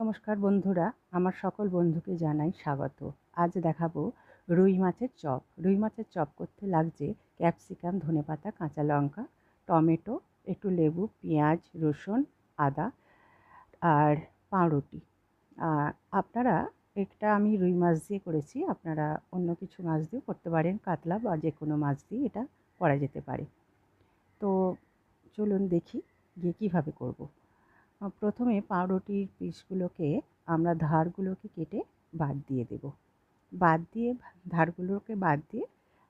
নমস্কার বন্ধুরা, আমার সকল বন্ধুকে জানাই স্বাগত। আজ দেখাবো রুই মাছের চপ। রুই মাছের চপ করতে লাগছে ক্যাপসিকাম, ধনেপাতা, কাঁচা লঙ্কা, টমেটো, একটু লেবু, পেঁয়াজ, রসুন, আদা আর পাউরুটি। আপনারা একটা আমি রুই মাছ দিয়ে করেছি, আপনারা অন্য কিছু মাছ দিয়েও করতে পারেন, কাতলা বা যে কোনো মাছ দিয়ে এটা করা যেতে পারে। তো চলুন দেখি, গিয়ে কীভাবে করব। প্রথমে পাউরুটির পিসগুলোকে আমরা ধারগুলোকে কেটে বাদ দিয়ে দেব। বাদ দিয়ে, ধারগুলোকে বাদ দিয়ে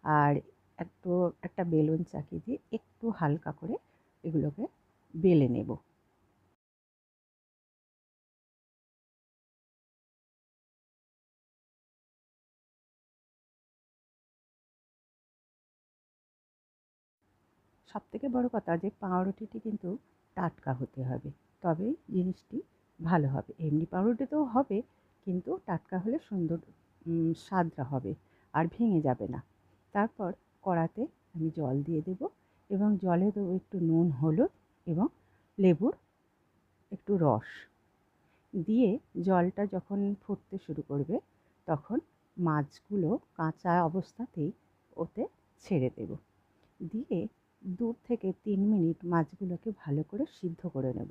আর একটু, একটা বেলুন চাকি দিয়ে একটু হালকা করে এগুলোকে বেলে নেব। সব থেকে বড় কথা যে পাউরুটিটি কিন্তু টাটকা হতে হবে। তবেই জিনিসটি ভালো হবে। এমনি পাউরুটিতেও হবে, কিন্তু টাটকা হলে সুন্দর স্বাদটা হবে আর ভেঙে যাবে না। তারপর কড়াতে আমি জল দিয়ে দেব এবং জলে দেবো একটু নুন, হলুদ এবং লেবুর একটু রস। দিয়ে জলটা যখন ফুটতে শুরু করবে, তখন মাছগুলো কাঁচা অবস্থাতেই ওতে ছেড়ে দেব। দিয়ে দু থেকে তিন মিনিট মাছগুলোকে ভালো করে সিদ্ধ করে নেব।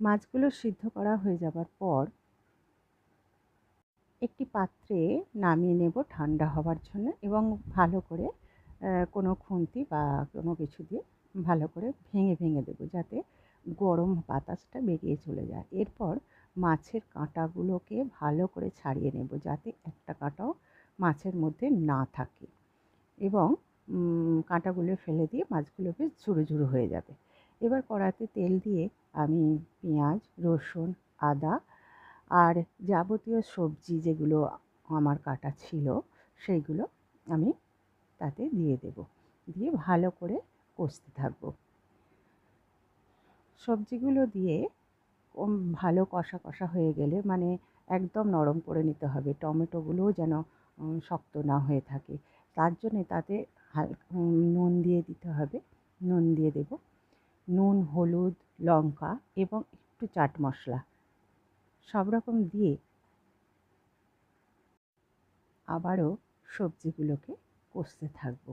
মাছগুলো সিদ্ধ করা হয়ে যাবার পর একটি পাত্রে নামিয়ে নেব ঠান্ডা হওয়ার জন্য এবং ভালো করে কোনো খুন্তি বা কোনো কিছু দিয়ে ভালো করে ভেঙে ভেঙে দেবো যাতে গরম বাতাসটা বেরিয়ে চলে যায়। এরপর মাছের কাঁটাগুলোকে ভালো করে ছাড়িয়ে নেব যাতে একটা কাঁটাও মাছের মধ্যে না থাকে এবং কাঁটাগুলো ফেলে দিয়ে মাছগুলো বেশ ঝুরো ঝুরো হয়ে যাবে। এবার কড়াতে তেল দিয়ে আমি পেঁয়াজ, রসুন, আদা আর যাবতীয় সবজি যেগুলো আমার কাটা ছিল সেইগুলো আমি তাতে দিয়ে দেব। দিয়ে ভালো করে কষতে থাকব। সবজিগুলো দিয়ে ভালো কষা কষা হয়ে গেলে মানে একদম নরম করে নিতে হবে। টমেটোগুলোও যেন শক্ত না হয়ে থাকে। তার জন্যে তাতে হালকা নুন দিয়ে দিতে হবে। নুন দিয়ে দেব। নুন, হলুদ, লঙ্কা এবং একটু চাট মশলা সব রকম দিয়ে আবারও সবজিগুলোকে কষতে থাকব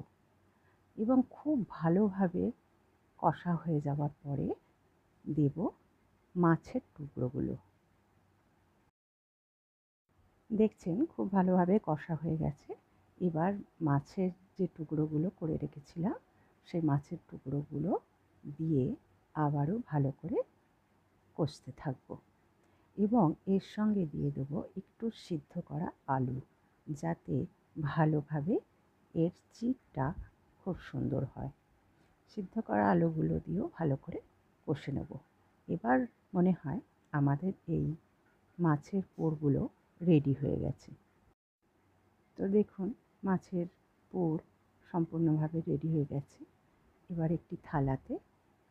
এবং খুব ভালোভাবে কষা হয়ে যাওয়ার পরে দেব মাছের টুকরোগুলো। দেখছেন খুব ভালোভাবে কষা হয়ে গেছে। এবার মাছের যে টুকরোগুলো করে রেখেছিলাম, সেই মাছের টুকরোগুলো দিয়ে আবারও ভালো করে কষতে থাকব। এবং এর সঙ্গে দিয়ে দেবো একটু সিদ্ধ করা আলু, যাতে ভালোভাবে এর চিপটা খুব সুন্দর হয়। সিদ্ধ করা আলুগুলো দিয়েও ভালো করে কষে নেব। এবার মনে হয় আমাদের এই মাছের পোরগুলো রেডি হয়ে গেছে। তো দেখুন, মাছের পোর সম্পূর্ণভাবে রেডি হয়ে গেছে। এবার একটি থালাতে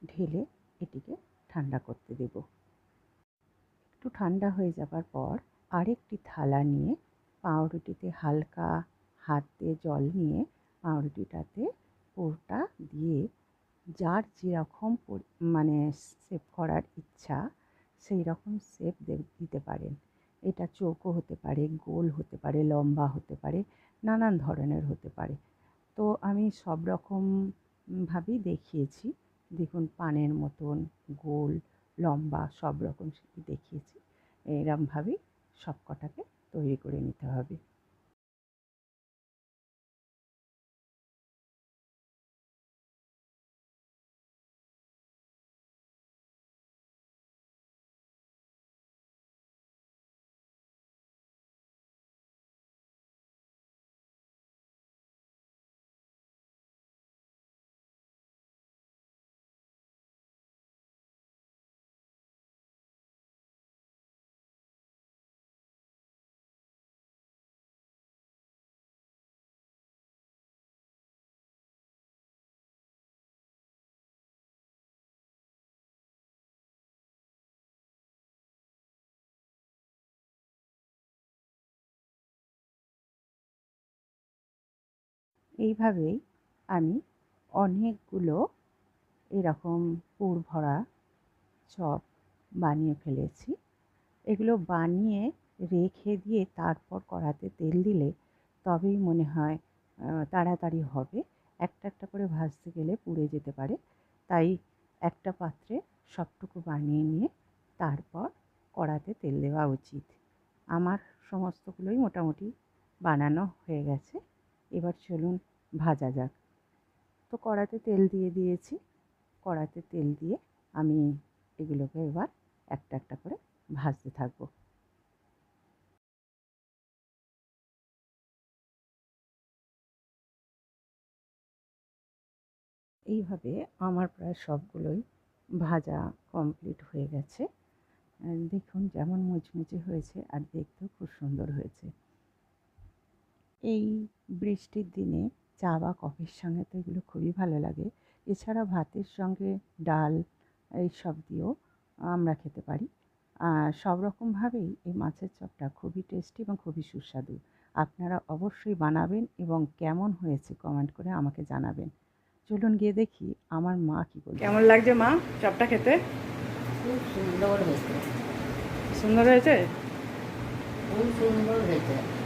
ঢেলে এটিকে ঠান্ডা করতে দেব। একটু ঠান্ডা হয়ে যাবার পর আরেকটি থালা নিয়ে পাউরুটিতে হালকা হাত দিয়ে জল নিয়ে পাউরুটিটাতে পোরটা দিয়ে যার যেরকম মানে সেভ করার ইচ্ছা সেই রকম শেপ দিতে পারেন। এটা চৌকো হতে পারে, গোল হতে পারে, লম্বা হতে পারে, নানান ধরনের হতে পারে। তো আমি সব রকমভাবেই দেখিয়েছি। দেখুন, পানের মতন, গোল, লম্বা সব রকম দেখিয়েছি। এরমভাবেই সব কটাকে তৈরি করে নিতে হবে। এইভাবেই আমি অনেকগুলো এরকম পুর ভরা চপ বানিয়ে ফেলেছি। এগুলো বানিয়ে রেখে দিয়ে তারপর কড়াতে তেল দিলে তবেই মনে হয় তাড়াতাড়ি হবে। একটা একটা করে ভাজতে গেলে পুড়ে যেতে পারে। তাই একটা পাত্রে সবটুকু বানিয়ে নিয়ে তারপর কড়াতে তেল দেওয়া উচিত। আমার সমস্তগুলোই মোটামুটি বানানো হয়ে গেছে। এবার চলুন ভাজা যাক। তো কড়াতে তেল দিয়ে দিয়েছি। কড়াতে তেল দিয়ে আমি এগুলোকে এবার একটা একটা করে ভাজতে থাকব। এইভাবে আমার প্রায় সবগুলোই ভাজা কমপ্লিট হয়ে গেছে। দেখুন যেমন মুচমুচে হয়েছে আর দেখতেও খুব সুন্দর হয়েছে। এই বৃষ্টির দিনে চা বা কফির সঙ্গে তো এগুলো খুবই ভালো লাগে। এছাড়া ভাতের সঙ্গে ডাল এই সব দিয়েও আমরা খেতে পারি। আর সব রকমভাবেই এই মাছের চপটা খুবই টেস্টি এবং খুবই সুস্বাদু। আপনারা অবশ্যই বানাবেন এবং কেমন হয়েছে কমেন্ট করে আমাকে জানাবেন। চলুন গিয়ে দেখি আমার মা কি বলছে কেমন লাগছে মা চপটা খেতে? খুব সুন্দর হয়েছে। সুন্দর হয়েছে? খুব সুন্দর হয়েছে।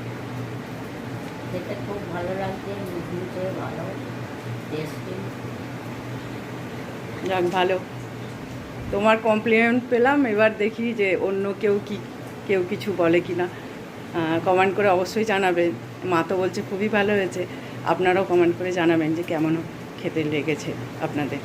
খেতে খুব ভালো লাগছে মুচমুচে ভালো টেস্টি যাক, ভালো। তোমার কমপ্লিমেন্ট পেলাম, এবার দেখি যে অন্য কেউ কি, কেউ কিছু বলে কি না কমেন্ট করে অবশ্যই জানাবেন মা তো বলছে, খুবই ভালো হয়েছে। আপনারাও কমেন্ট করে জানাবেন যে কেমন খেতে লেগেছে আপনাদের।